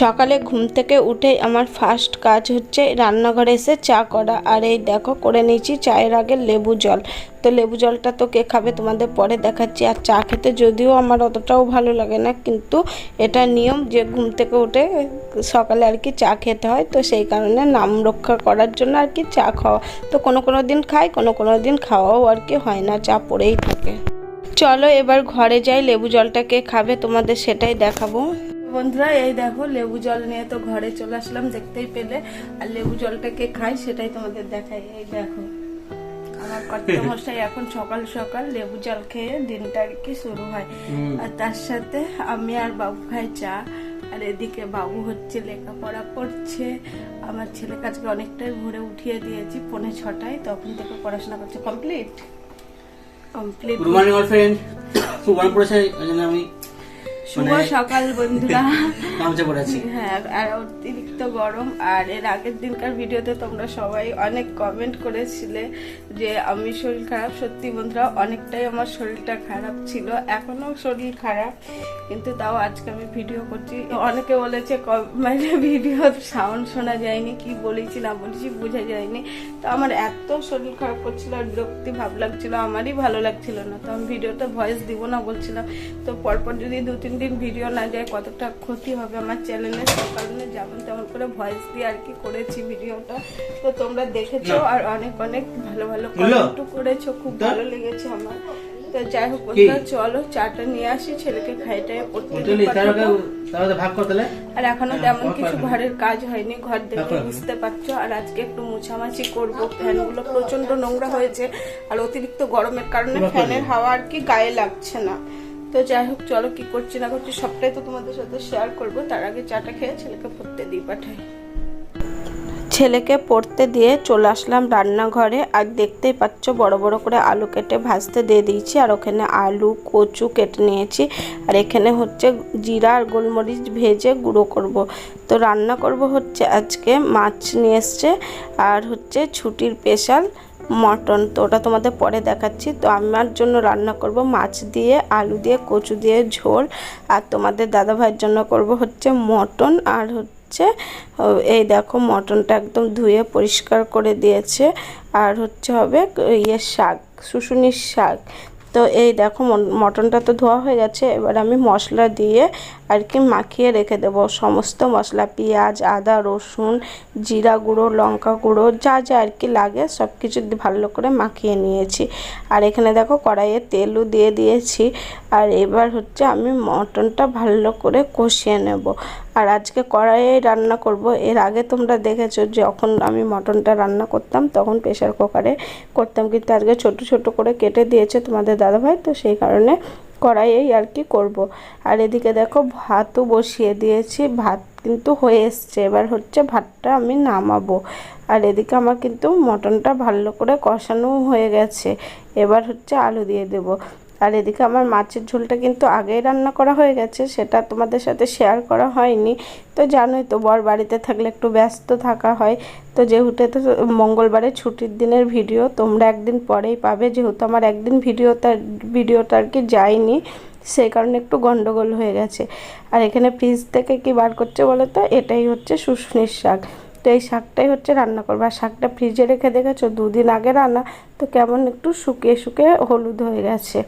সকালে ঘুম থেকে উঠে আমার ফার্স্ট কাজ হচ্ছে রান্নাঘরে এসে চা করা। আর এই দেখো, করে নিয়েছি চায়ের আগে লেবু জল। তো লেবু জলটা তো কে খাবে তোমাদের পরে দেখাচ্ছি। আর চা খেতে যদিও আমার অতটাও ভালো লাগে না, কিন্তু এটা নিয়ম যে ঘুম থেকে উঠে সকালে আর কি চা খেতে হয়। তো সেই কারণে নাম রক্ষা করার জন্য আর কি চা খাওয়া। তো কোনো কোনো দিন খাই, কোনো কোনো দিন খাওয়াও আর কি হয় না, চা পড়েই থাকে। চলো এবার ঘরে যাই, লেবু জলটা কে খাবে তোমাদের সেটাই দেখাবো। বন্ধুরা এই দেখো লেবু জল নিয়ে তো ঘরে চলে আসলাম দেখতেই পেলে। আর লেবু জলটাকে খাই সেটাই তোমাদের দেখাই। এই দেখো আমার কর্তমশাই এখন সকাল সকাল লেবু জল খেয়ে দিনটা আর কি শুরু হয়। আর তার সাথে আমি আর বাবু খাই চা আর এদিকে বাবু হচ্ছে লেখাপড়া করছে। আমার ছেলে কাজকে অনেকটাই ভোরে উঠিয়ে দিয়েছি পৌনে ছটায় তখন থেকে পড়াশোনা করছে complete complete good morning all friend পড়েছে আমি শুভ মানে- সকাল বন্ধুরা। গামছা পড়েছি হ্যাঁ আর অতিরিক্ত গরম। আর এর আগের দিনকার ভিডিওতে তোমরা সবাই অনেক কমেন্ট করেছিলে যে আমি শরীর খারাপ। সত্যি বন্ধুরা অনেকটাই আমার শরীরটা খারাপ ছিল। এখনও শরীর খারাপ কিন্তু তাও আজকে আমি ভিডিও করছি। অনেকে বলেছে মানে ভিডিও সাউন্ড শোনা যায়নি কি বলেছি না বলেছি বোঝা যায়নি। তো আমার এত শরীর খারাপ করছিল আর বিরক্তি ভাব লাগছিল আমারই ভালো লাগছিল না। তো আমি ভিডিওতে ভয়েস দিব না বলছিলাম। তো পরপর যদি দু তিন দিন ভিডিও না যায় কতটা ক্ষতি হবে আমার চ্যানেলে সেই কারণে যেমন তেমন করে ভয়েস দিয়ে আর কি করেছি ভিডিওটা। তো তোমরা দেখেছ আর অনেক অনেক ভালো ভালো? কমেন্টও করেছ খুব ভালো লেগেছে আমার। তো যাই হোক বন্ধুরা, চলো চাটা নিয়ে আসি ছেলেকে খাইটাই পড়তে আর এখনও হ্যাঁ, তেমন কিছু ঘরের কাজ হয়নি ঘর দেখে বুঝতে পারছ। আর আজকে একটু মুছামাছি করব ফ্যানগুলো প্রচণ্ড নোংরা হয়েছে। আর অতিরিক্ত গরমের কারণে ফ্যানের হাওয়া আর কি গায়ে লাগছে না। তো যাই হোক, চলো কি করছি না করছি, সবটাই তো তোমাদের সাথে শেয়ার করব। তার আগে চাটা খেয়ে ছেলেকে পড়তে দিয়ে পাঠাই। ছেলেকে পড়তে দিয়ে চলে আসলাম রান্নাঘরে, আর দেখতেই পাচ্ছ বড় বড় করে আলু কেটে ভাজতে দিয়ে দিয়েছি, আর ওখানে আলু, কচু কেটে নিয়েছি। আর এখানে হচ্ছে জিরা আর গোলমরিচ ভেজে গুঁড়ো করব। তো রান্না করব হচ্ছে আজকে, মাছ নিয়ে এসছে, আর হচ্ছে ছুটির স্পেশাল মটন। তো ওটা তোমাদের পরে দেখাচ্ছি। তো আমার জন্য রান্না করব মাছ দিয়ে, আলু দিয়ে, কচু দিয়ে ঝোল। আর তোমাদের দাদা ভাইয়ের জন্য করব হচ্ছে মটন। আর হচ্ছে এই দেখো মটনটা একদম ধুয়ে পরিষ্কার করে দিয়েছে। আর হচ্ছে হবে ইয়ে শাক, শুশুনির শাক। তো এই দেখো মটনটা তো ধোয়া হয়ে গেছে। এবার আমি মশলা দিয়ে আর কি মাখিয়ে রেখে দেবো। সমস্ত মশলা, পেঁয়াজ, আদা, রসুন, জিরা গুঁড়ো, লঙ্কা গুঁড়ো, যা যা আর কি লাগে সব কিছু ভালো করে মাখিয়ে নিয়েছি। আর এখানে দেখো কড়াইয়ে তেলও দিয়ে দিয়েছি। আর এবার হচ্ছে আমি মটনটা ভালো করে কষিয়ে নেব। আর আজকে কড়াইয়ে রান্না করব। এর আগে তোমরা দেখেছ যখন আমি মটনটা রান্না করতাম তখন প্রেশার কুকারে করতাম। কিন্তু আজকে ছোট ছোট করে কেটে দিয়েছে তোমাদের দাদাভাই, তো সেই কারণে কড়াইয়েই আর কি করব। আর এদিকে দেখো ভাতও বসিয়ে দিয়েছি, ভাত কিন্তু হয়ে এসছে। এবার হচ্ছে ভাতটা আমি নামাবো। আর এদিকে আমার কিন্তু মটনটা ভালো করে কষানো হয়ে গেছে। এবার হচ্ছে আলু দিয়ে দেবো। আর এদিকে আমার মাছের ঝোলটা কিন্তু আগেই রান্না করা হয়ে গেছে, সেটা তোমাদের সাথে শেয়ার করা হয়নি। তো জানোই তো, বর বাড়িতে থাকলে একটু ব্যস্ত থাকা হয়। তো যেহেতু তো মঙ্গলবারে ছুটির দিনের ভিডিও, তোমরা একদিন পরেই পাবে। যেহেতু আমার একদিন ভিডিওটা ভিডিওটা আর কি যায়নি, সেই কারণে একটু গন্ডগোল হয়ে গেছে। আর এখানে ফ্রিজ থেকে কি বার করছে বলো তো এটাই হচ্ছে শুশনির শাক। তো এই শাকটাই হচ্ছে রান্না করব। আর শাকটা ফ্রিজে রেখে দেখেছ? দুদিন আগে রান্না। তো কেমন একটু শুকিয়ে শুকিয়ে হলুদ হয়ে গেছে।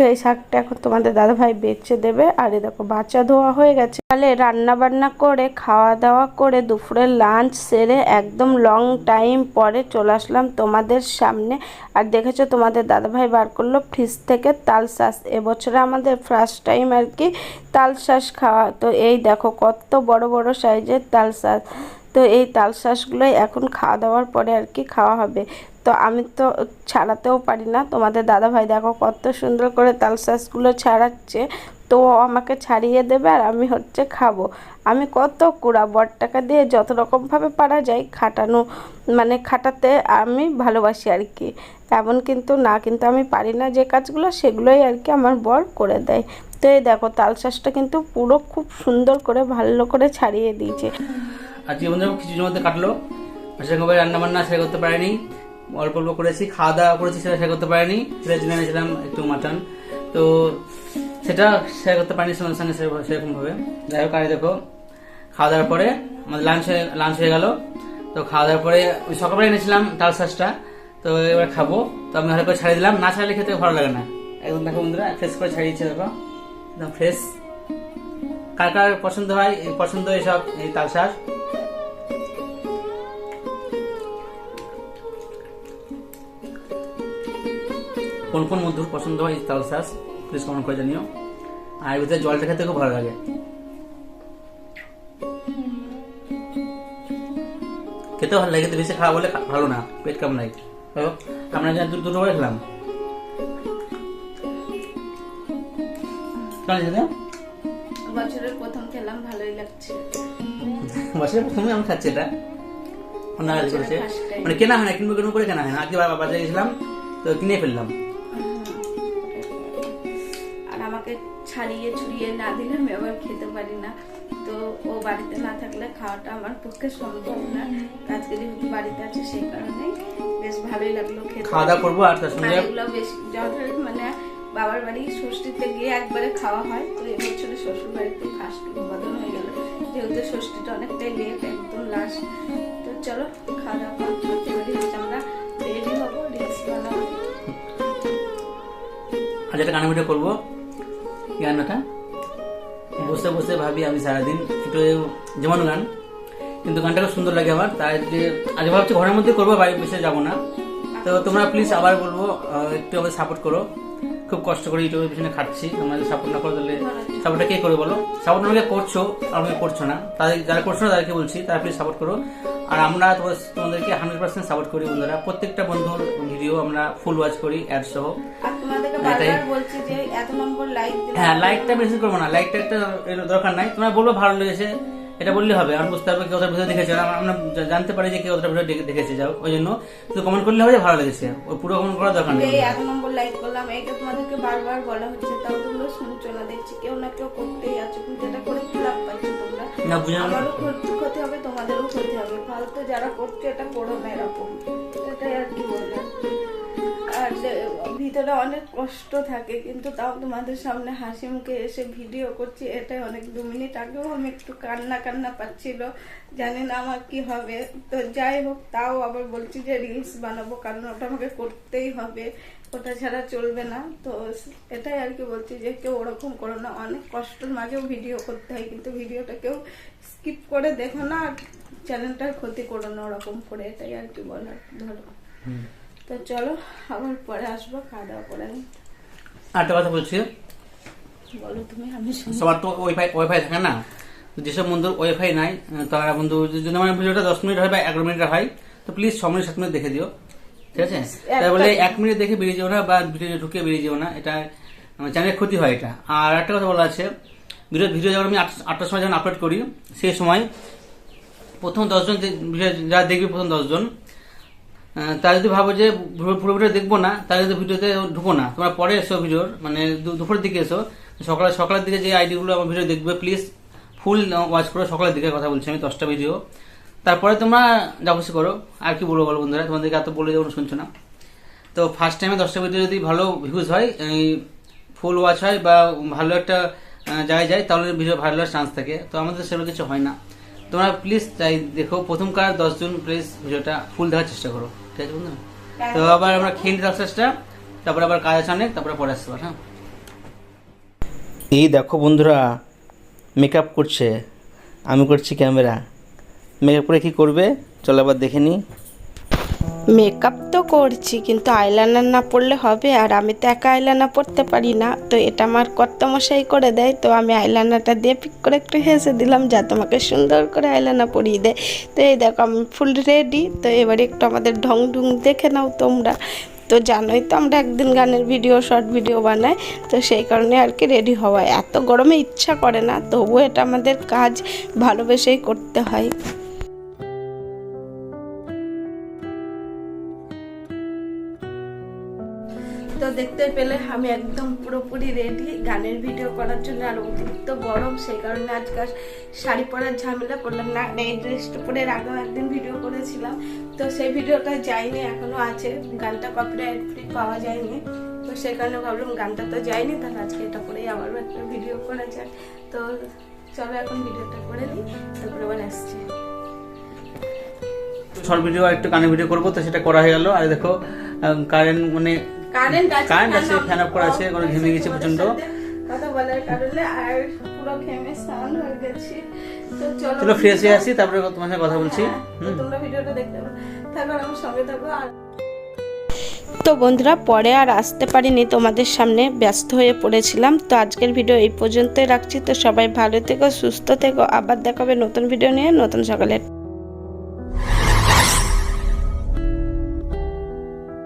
তো এই শাকটা এখন তোমাদের দাদাভাই বেচে দেবে। আর এ দেখো, বাচ্চা ধোয়া হয়ে গেছে। তাহলে রান্না বান্না করে খাওয়া দাওয়া করে দুপুরের লাঞ্চ সেরে একদম লং টাইম পরে চলে আসলাম তোমাদের সামনে। আর দেখেছ তোমাদের দাদাভাই বার করল ফ্রিজ থেকে তাল শাঁস। এবছরে আমাদের ফার্স্ট টাইম আর কি তাল শাঁস খাওয়া। তো এই দেখো কত বড় বড় সাইজের তাল শাঁস। তো এই তাল শাঁসগুলোই এখন খাওয়া দাওয়ার পরে আর কি খাওয়া হবে। তো আমি তো ছাড়াতেও পারি না। তোমাদের দাদা ভাই দেখো কত সুন্দর করে তাল শাঁসগুলো ছাড়াচ্ছে। তো আমাকে ছাড়িয়ে দেবে আর আমি হচ্ছে খাব। আমি কত কুড়া বট টাকা দিয়ে যত রকমভাবে পারা যায় খাটানো মানে খাটাতে আমি ভালোবাসি আর কি। এমন কিন্তু না, কিন্তু আমি পারি না যে কাজগুলো, সেগুলোই আর কি আমার বর করে দেয়। তো এই দেখো তাল শাঁসটা কিন্তু পুরো খুব সুন্দর করে ভালো করে ছাড়িয়ে দিয়েছে। আজকে বন্ধু কিছুর মধ্যে কাটলো সেরকমভাবে রান্না বান্না সেরে করতে পারিনি, অল্প অল্প করেছি খাওয়া দাওয়া করেছি সেটা শেয়ার করতে পারিনি সেটার জন্য এনেছিলাম একটু মাটন। তো সেটা শেয়ার করতে পারিনি সঙ্গে সঙ্গে সেরকম ভাবে যাই হোক, আর দেখো খাওয়া দাওয়ার পরে আমাদের লাঞ্চ হয়ে লাঞ্চ হয়ে গেল। তো খাওয়া দাওয়ার পরে ওই সকালবেলা এনেছিলাম তাল শাঁসটা, তো এবার খাব। তো আমি ভালো করে ছাড়িয়ে দিলাম, না ছাড়লে খেতে ভালো লাগে না। একদম দেখো বন্ধুরা ফ্রেশ করে ছাড়িয়েছে দেখো। একদম ফ্রেশ কার কার পছন্দ হয়, পছন্দ এইসব এই তাল শাঁস? কোন কোন মধুর পছন্দ হয় তাল শাঁস প্লিজ কমেন্ট করে জানিও। আর ভিতরে জলটা খেতে খুব ভালো লাগে। খেতে ভালো লাগে বেশি খাওয়া বলে ভালো না পেট কেমন লাগে? তো আমরা যা দুটো করে খেলাম। বছরের প্রথম খেলাম ভালোই লাগছে। বছরের প্রথমে আমি খাচ্ছি এটা। অন্য কাজ করেছে। মানে কেনা হয় না কিনবো কিনবো করে কেনা হয় না। আজকে বাজারে গেছিলাম তো কিনে ফেললাম। ছাড়িয়ে ছুড়িয়ে না দিলে আমি আবার খেতে পারি না। তো ও বাড়িতে না থাকলে খাওয়াটা আমার পক্ষে সম্ভব না। আজকে যেহেতু বাড়িতে আছে সেই কারণে বেশ ভালোই লাগল খেতে। খাওয়া দাওয়া করব আর তার সঙ্গে? এগুলো বেশ যথারীতি মানে বাবার বাড়ি ষষ্ঠীতে গিয়ে একবারে খাওয়া হয়। তো এবছরে শ্বশুর বাড়িতে ফার্স্ট উৎপাদন হয়ে গেল। যেহেতু ষষ্ঠীটা অনেকটাই লেট একদম লাস্ট তো চলো খাওয়া দাওয়া করতে পারি আমরা রেডি হব রিলস বানাবো। আজ একটা গান ভিডিও করব। গানটা? বসে বসে ভাবি আমি সারাদিন একটু যেমন গান, কিন্তু গানটা খুব সুন্দর লাগে আমার, তাই যে আজ ভাবছি ঘরের মধ্যে করব বাড়ির বসে যাব না। তো তোমরা প্লিজ আবার বলব একটু আমাদের সাপোর্ট করো। খুব কষ্ট করে ইউটিউবের পিছনে খাচ্ছি তোমাদের সাপোর্ট না করে তাহলে সাপোর্টটা কে করে বলো? সাপোর্ট আমাকে করছ আমাকে করছ না। তাদের যারা করছ না তাদেরকে বলছি, তারা প্লিজ সাপোর্ট করো। আর আমরা তোমাদেরকে হান্ড্রেড পার্সেন্ট সাপোর্ট করি বন্ধুরা। প্রত্যেকটা বন্ধুর ভিডিও আমরা ফুল ওয়াচ করি অ্যাপ সহ। হ্যাঁ লাইকটা বেশি করব না। লাইকটা একটা এর দরকার নাই। তোমরা বলব ভালো লেগেছে। এটা বললে হবে। আমি বুঝতে পারব কেউ ভিডিও দেখেছে। আমরা জানতে পারি যে কেউ ওদের ভিডিও দেখে- দেখেছে। যাও ওই জন্য। শুধু কমেন্ট করলে হবে ভালো লেগেছে। ওই পুরো কমেন্ট করার দরকার নেই। এক নম্বর লাইক করলাম। এটা তোমাদেরকে বারবার বলা হচ্ছে তাও তোমরা শুনছো না। দেখছি কেউ না কেউ করতেই আছে। কিন্তু এটা করে কি লাভ পাচ্ছ তোমরা? না বুঝে না। আমারও ক্ষতি হবে তোমাদেরও ক্ষতি হবে। ফালতু যারা করছে এটা করো না এরকম। এটাই আর কি বলব। আর ভিতরে অনেক কষ্ট থাকে, কিন্তু তাও তোমাদের সামনে হাসি মুখে এসে ভিডিও করছি, এটাই অনেক দু মিনিট আগেও আমি একটু কান্না কান্না পাচ্ছিল, জানি না আমার কি হবে। তো যাই হোক, তাও আবার বলছি যে রিলস বানাবো, কারণ ওটা আমাকে করতেই হবে, ওটা ছাড়া চলবে না। তো এটাই আর কি বলছি যে কেউ ওরকম করো না, অনেক কষ্টের মাঝেও ভিডিও করতে হয়, কিন্তু ভিডিওটা কেউ স্কিপ করে দেখো না চ্যানেলটার ক্ষতি করো না, ওরকম করে, এটাই আর কি বলার, ধরো। তো চলো আবার পরে আসব খাওয়া দাওয়া করে আর একটা কথা বলছি। বলো তুমি আমি সবার তো ওয়াইফাই ওয়াইফাই থাকে না। যেসব বন্ধুর ওয়াইফাই নাই তারা বন্ধু যদি আমার ভিডিওটা দশ মিনিট হয় বা এগারো মিনিট হয় তো প্লিজ ছ মিনিট সাত মিনিট দেখে দিও। ঠিক আছে? তাই বলে এক মিনিট দেখে বেরিয়ে যাও না বা ভিডিও ঢুকে বেরিয়ে যাও না এটা আমার চ্যানেলের ক্ষতি হয় এটা। আর একটা কথা বলা আছে ভিডিও ভিডিও যখন আমি আট- আটটার সময় যখন আপলোড করি সেই সময় প্রথম দশজন যে যারা দেখবে প্রথম দশজন তারা যদি ভাবো যে পুরো ভিডিও দেখব না, তাহলে কিন্তু ভিডিওতে ঢুকো না। তোমরা পরে এসো ভিডিওর মানে দুপুরের দিকে এসো। সকালে সকালের দিকে যে আইডিগুলো আমার ভিডিও দেখবে প্লিজ ফুল ওয়াচ করো, সকালের দিকে কথা বলছি আমি, দশটা ভিডিও তারপরে তোমরা যা খুশি করো। আর কি বলব বলো বন্ধুরা, তোমাদেরকে এত বলে যেমন শুনছো না। তো ফার্স্ট টাইমে দশটা ভিডিও যদি ভালো ভিউজ হয় ফুল ওয়াচ হয় বা ভালো একটা জায়গায় যায়, তাহলে ভিডিও হওয়ার চান্স থাকে। তো আমাদের সেরকম কিছু হয় না। তোমরা প্লিজ তাই দেখো, প্রথমকার দশজন প্লিজ ভিডিওটা ফুল দেওয়ার চেষ্টা করো। ঠিক আছে বন্ধু? তো আবার আমরা খেয়ে নিতে শেষটা তারপরে আবার কাজ আছে অনেক তারপরে পরে আসতে হ্যাঁ? এই দেখো বন্ধুরা মেকআপ করছে। আমি করছি ক্যামেরা মেকআপ করে কী করবে? চলো আবার দেখে নিই মেকআপ করছি, কিন্তু আইলাইনার না পড়লে হবে আর আমি তো একা আইলাইনার পরতে পারি না। তো এটা আমার কর্তমশাই করে দেয়, তো আমি আইলাইনারটা দিয়ে পিক করে একটু হেসে দিলাম, যা তোমাকে সুন্দর করে আইলাইনার পরিয়ে দেয়। তো এই দেখো আমি ফুল রেডি তো এবারে একটু আমাদের ঢং ঢুং দেখে নাও তোমরা। তো জানোই তো আমরা একদিন গানের ভিডিও শর্ট ভিডিও বানাই, তো সেই কারণে আর কি রেডি হওয়া এত গরমে ইচ্ছা করে না, তবুও এটা আমাদের কাজ ভালোবেসেই করতে হয়। তো দেখতে পেলে আমি একদম পুরোপুরি রেডি গানের ভিডিও করার জন্য আর অতিরিক্ত গরম, সেই কারণে আজকাল শাড়ি পরার ঝামেলা করলাম না। এই ড্রেসটা পরে আগেও একদিন ভিডিও করেছিলাম। তো সেই ভিডিওটা যায়নি, এখনও আছে। গানটা কপিরাইট ফ্রি পাওয়া যায়নি। তো সেই কারণে ভাবলাম গানটা তো যায়নি, তাহলে আজকে এটা পরেই আবারও একটা ভিডিও করা যায় তো চলো এখন ভিডিওটা করে নিই, তারপরে আবার আসছি। শর্ট ভিডিও একটু কানের ভিডিও করব, তো সেটা করা হয়ে গেল। আর দেখো কারেন্ট মানে কারেন্ট আছে কারেন্ট আছে ফ্যান অফ করা আছে কোনো ঘেমে গেছে প্রচণ্ড কথা বলার কারণে আর পুরো ঘেমে স্নান হয়ে গেছি। তো চলো চলো ফ্রেশ হয়ে আসি তারপরে তোমার সাথে কথা বলছি। হ্যাঁ, তো তোমরা ভিডিওটা দেখতে পারো। তারপর আমার সঙ্গে থাকো আর তো বন্ধুরা পরে আর আসতে পারিনি তোমাদের সামনে ব্যস্ত হয়ে পড়েছিলাম। তো আজকের ভিডিও এই পর্যন্তই রাখছি। তো সবাই ভালো থেকো সুস্থ থেকো। আবার দেখাবে নতুন ভিডিও নিয়ে। নতুন সকালে